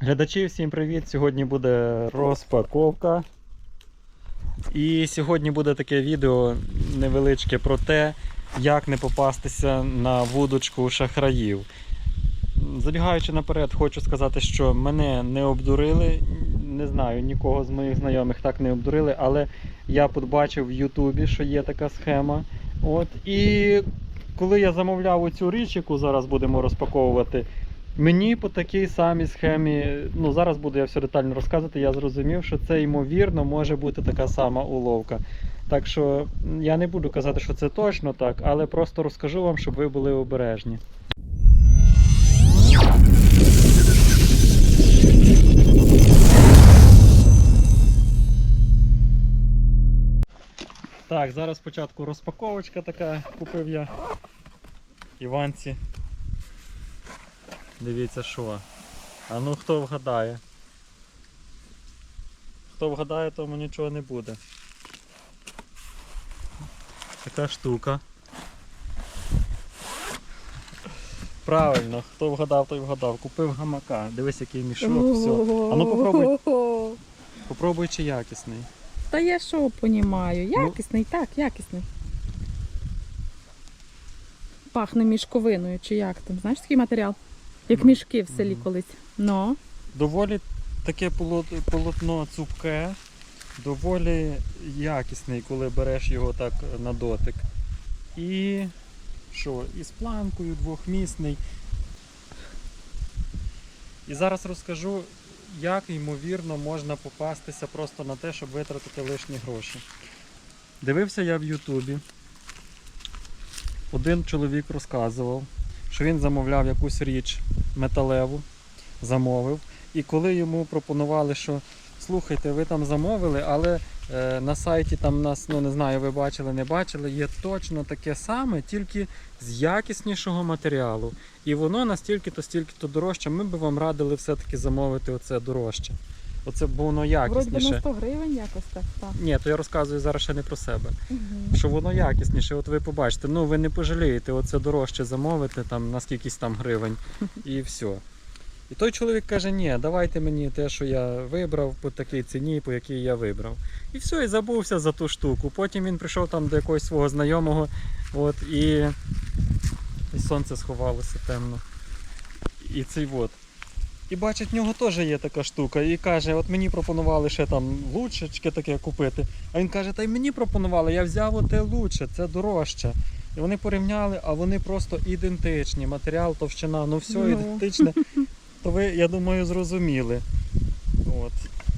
Глядачі, всім привіт! Сьогодні буде розпаковка. І сьогодні буде таке відео невеличке про те, як не попастися на вудочку шахраїв. Забігаючи наперед, хочу сказати, що мене не обдурили. Не знаю, нікого з моїх знайомих так не обдурили, але я побачив в Ютубі, що є така схема. От, і коли я замовляв оцю річ, яку зараз будемо розпаковувати, Мені по такій самій схемі, ну зараз буду я все детально розказувати, я зрозумів, що це ймовірно може бути така сама уловка. Так що я не буду казати, що це точно так, але просто розкажу вам, щоб ви були обережні. Так, зараз спочатку розпаковочка така купив я Іванці. Дивіться що. А ну хто вгадає? Хто вгадає, тому нічого не буде. Така штука. Правильно, хто вгадав, той вгадав. Купив гамака. Дивись, який мішок, все. А ну попробуй, попробуй чи якісний. Та я що понімаю? Ну. Якісний, так, якісний. Пахне мішковиною, чи як там. Знаєш такий матеріал? Як мішки в селі колись. Ну. Доволі таке полотно цупке, доволі якісний, коли береш його так на дотик. І що? І з планкою двохмісний. І зараз розкажу, як ймовірно можна попастися просто на те, щоб витратити лишні гроші. Дивився я в Ютубі. Один чоловік розказував, що він замовляв якусь річ металеву, замовив. І коли йому пропонували, що слухайте, ви там замовили, але е, на сайті там нас, ну не знаю, ви бачили, не бачили, є точно таке саме, тільки з якіснішого матеріалу. І воно настільки-то, стільки-то дорожче. Ми би вам радили все-таки замовити оце дорожче. Оце бо воно Вроді на 100 гривень якось так. так. Ні, то я розказую зараз ще не про себе. Угу. Що воно якісніше, от ви побачите, ну ви не пожалієте, оце дорожче замовити там на скількись там гривень і все. І той чоловік каже, ні, давайте мені те, що я вибрав по такій ціні, по якій я вибрав. І все, і забувся за ту штуку. Потім він прийшов там до якогось свого знайомого, от, і, і сонце сховалося темно. І цей от. І бачить, в нього теж є така штука. І каже, от мені пропонували ще там лучечки таке купити. А він каже, та й мені пропонували, я взяв оте лучше, це дорожче. І вони порівняли, а вони просто ідентичні. Матеріал, товщина, ну все Ну. ідентичне. То ви, я думаю, зрозуміли. От.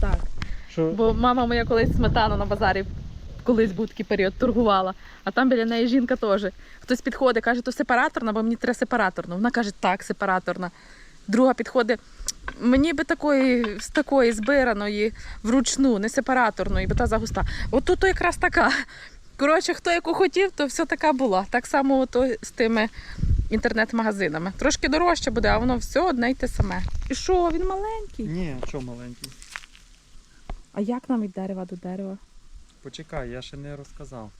Так. Що... Бо мама моя колись сметану на базарі, колись був такий період, торгувала, а там біля неї жінка теж. Хтось підходить, каже, то сепараторна, бо мені треба сепараторну. Вона каже, так, сепараторна. Друга підходить, мені би такої, з такої збираної вручну, не сепараторної, бо та загуста. От тут якраз така. Коротше, хто яку хотів, то все така була. Так само ото з тими інтернет-магазинами. Трошки дорожче буде, а воно все одне й те саме. І що, він маленький? Ні, що маленький. А як нам від дерева до дерева? Почекай, я ще не розказав.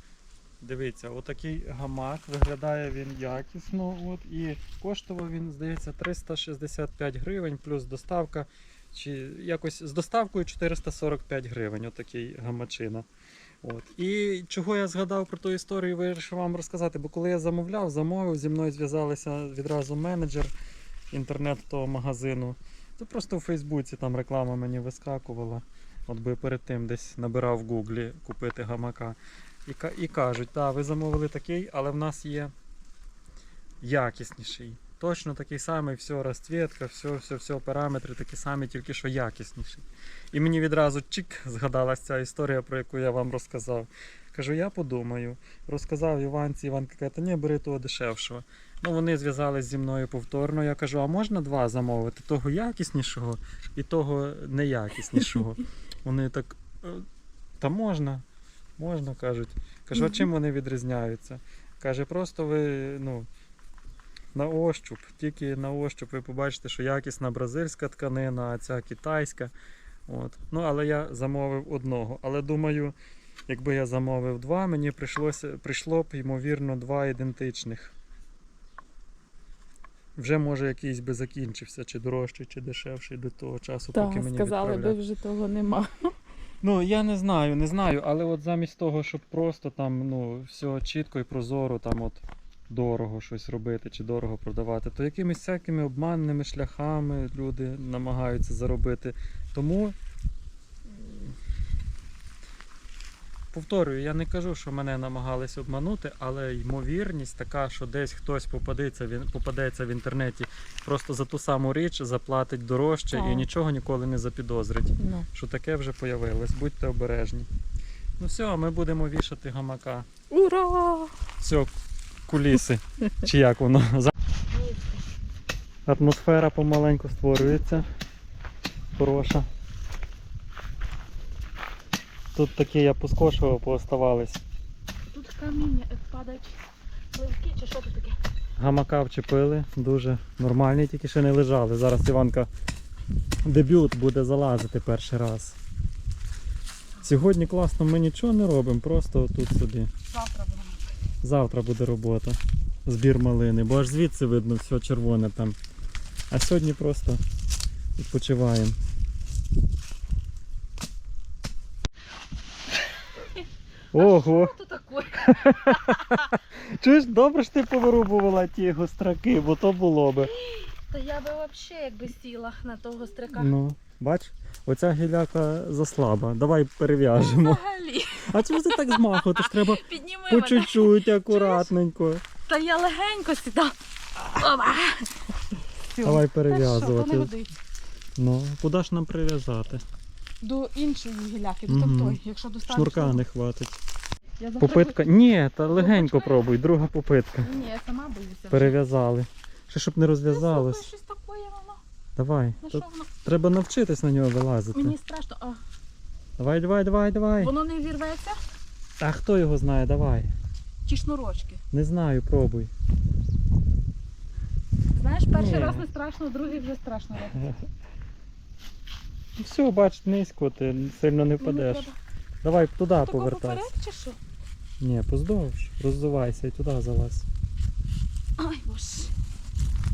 Дивіться, отакий гамак, виглядає він якісно. От, і коштував він, здається, 365 гривень плюс доставка. Чи якось з доставкою 445 гривень, отакий гамачина. От. І чого я згадав про ту історію, вирішив вам розказати, бо коли я замовляв, замовив, зі мною зв'язалися відразу менеджер інтернет того магазину. То просто у Фейсбуці там реклама мені вискакувала. От би перед тим десь набирав в Гуглі купити гамака. І, і кажуть, так, ви замовили такий, але в нас є якісніший. Точно такий самий, все, розцвітка, все, все, все, параметри такі самі, тільки що якісніший. І мені відразу чик згадалася ця історія, про яку я вам розказав. Кажу, я подумаю. Розказав Іванці, Іванка каже, та ні, бери того дешевшого. Ну, вони зв'язались зі мною повторно. Я кажу, а можна два замовити? Того якіснішого і того неякіснішого. Вони так, «Е, та можна, можна, кажуть. Кажу, а чим вони відрізняються? Каже, просто ви, ну, на ощуп, тільки на ощуп ви побачите, що якісна бразильська тканина, а ця китайська. От. Ну, але я замовив одного. Але думаю, якби я замовив два, мені прийшлося, прийшло б, ймовірно, два ідентичних. Вже може якийсь би закінчився, чи дорожчий, чи дешевший до того часу, Так, поки мені сказали би вже того нема. Ну, я не знаю, не знаю, але от замість того, щоб просто там ну, все чітко і прозоро, там от дорого щось робити чи дорого продавати, то якимись всякими обманними шляхами люди намагаються заробити. Тому повторюю, я не кажу, що мене намагались обманути, але ймовірність така, що десь хтось попадеться, він попадеться в інтернеті просто за ту саму річ, заплатить дорожче Так. і нічого ніколи не запідозрить Ну. що таке вже появилось. Будьте обережні. Ну все, ми будемо вішати гамака. Ура! Все, куліси. Чи як воно? Атмосфера помаленьку створюється. Хороша. Тут такі я поскошував, пооставались. Тут каміння е, падають пливки чи що це таке? Гамака вчепили, дуже нормальні, тільки ще не лежали. Зараз Іванка дебют буде залазити перший раз. Сьогодні класно ми нічого не робимо, просто тут собі. Завтра будемо. Завтра буде робота. Збір малини, бо аж звідси видно все червоне там. А сьогодні просто відпочиваємо. Ого! Що тут таке? Чуєш, добре ж ти повирубувала ті гостраки, бо то було би. Та я би взагалі якби сіла на того стрика. Ну, бач, оця гіляка заслаба. Давай перев'яжемо. Взагалі. А чому ти так змахувати? ж треба Підніми по мене. чуть-чуть, акуратненько. Та я легенько сідав. Опа. Давай Та що, то не перев'язувати. годиться. Ну, куди ж нам прив'язати? До іншої гіляки, до Мгм. той, якщо достанеш. Шнурка не хватить. Я Попитка. Ні, та легенько пробуй, друга попитка. хочу- Ні, я сама боюся. Перев'язали. Ще щоб не Та слухай, розв'язалось. щось таке воно. Давай. То що воно? треба навчитись на нього вилазити. Мені страшно. А, Давай, давай, давай, давай. воно не вірветься? А хто його знає? Давай. Чи шнурочки? Не знаю, пробуй. Знаєш, перший Ні. раз не страшно, другий вже страшно. Ну Все, бач, низько, ти сильно не впадеш. Давай туди повертайся. чи що? Ні, поздовж. Розвивайся і туди залазь. Ай, боже.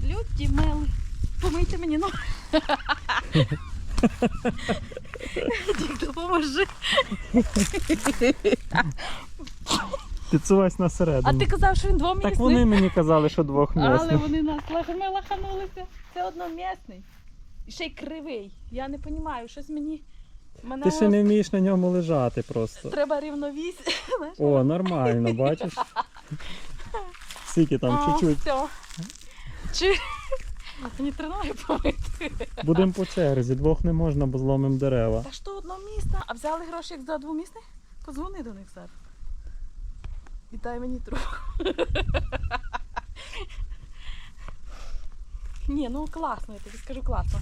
Люті мили. Помийте мені ноги. Дік, допоможи. Підсувайся на А ти казав, що він двомісний? Так вони мені казали, що двох Але вони нас лах- ми лаханулися. Це одномісний. І ще й кривий. Я не розумію, щось мені. Мене Ти ще не вмієш на ньому лежати просто. треба рівновісь. О, нормально, бачиш? Скільки там, чуть-чуть. Чи... Мені три ноги помити. Будемо по черзі, двох не можна, бо зломим дерева. Та що одномісна? А взяли гроші як за двомісний? Позвони до них зараз. Віддай мені трохи. Ні, ну класно, я тобі скажу класно.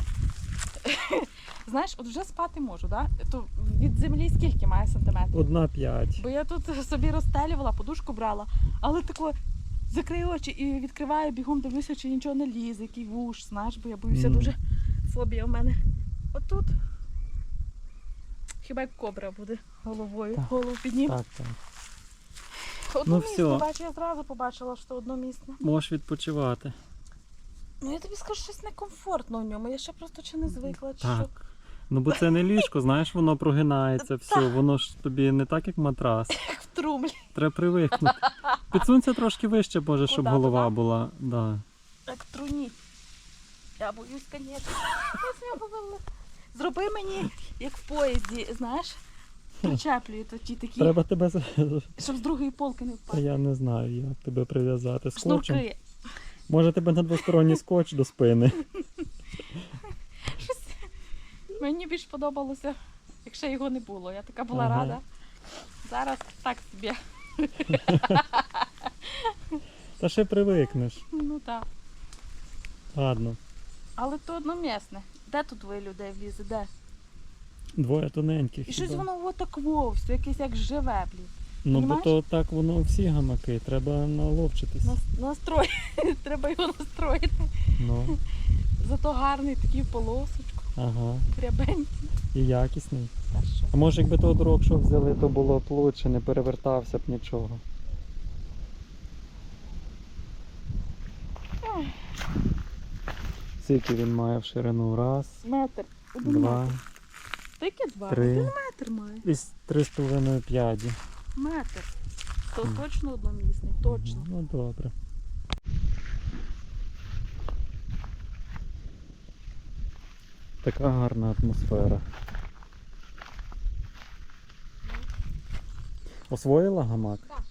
Знаєш, от вже спати можу, да? То від землі скільки має сантиметрів? Одна п'ять. Бо я тут собі розстелювала, подушку брала, але тако закрию очі і відкриваю бігом, дивлюся, чи нічого не лізе, який вуш, знаєш, бо я боюся Мгм. дуже фобія в мене. Отут. Хіба як кобра буде головою, Так. голову піднім. Так, так. Одномісне, всьо. бачу, я зразу побачила, що одномісне. Можеш відпочивати. Ну я тобі скажу, щось некомфортно в ньому. Я ще просто чи не звикла, чи що. Ну бо це не ліжко, знаєш, воно прогинається, все, воно ж тобі не так, як матрас. Як в трумлі. Треба привикнути. Підсунься трошки вище, може, щоб Куда, голова була. Да. Як в труні. Я боюсь, повела. Зроби мені, як в поїзді, знаєш, причеплюю то ті такі, Треба тебе з- щоб з другої полки не впав. я не знаю, як тебе прив'язати. Шнурки. Може тебе на двосторонній скотч до спини. Щось Мені більш подобалося, якщо його не було. Я така була Ага. рада. Зараз так собі. Та ще привикнеш. Ну так. Ладно. Але то одномісне. Де тут двоє людей влізе? Де? Двоє тоненьких. І щось воно отак вовсю, якесь як живе, блін. Ну бо то так воно всі гамаки, треба наловчитись. Нас, настрой. Треба його настроїти. Ну, Зато гарний такий в полосочку, ага. рябенький. І якісний. Та що? А може якби того дорог, що взяли, то було б лучше, не перевертався б нічого. Скільки він має в ширину? Раз, Метр. Один два. Тільки два. три. Один метр має. з три з половиною п'яді. Метр. То точно одномісний, точно. Ну добре. Така гарна атмосфера. Освоїла гамак? Так.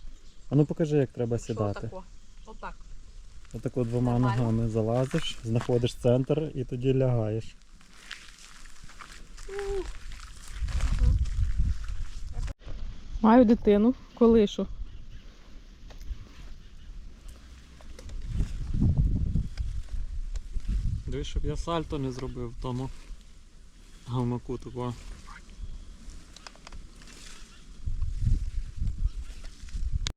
А ну покажи, як треба Що сідати. тако? Отак. Отако двома Нормально. ногами залазиш, знаходиш центр і тоді лягаєш. Маю дитину, колишу. Дивись, щоб я сальто не зробив в тому гамаку такого.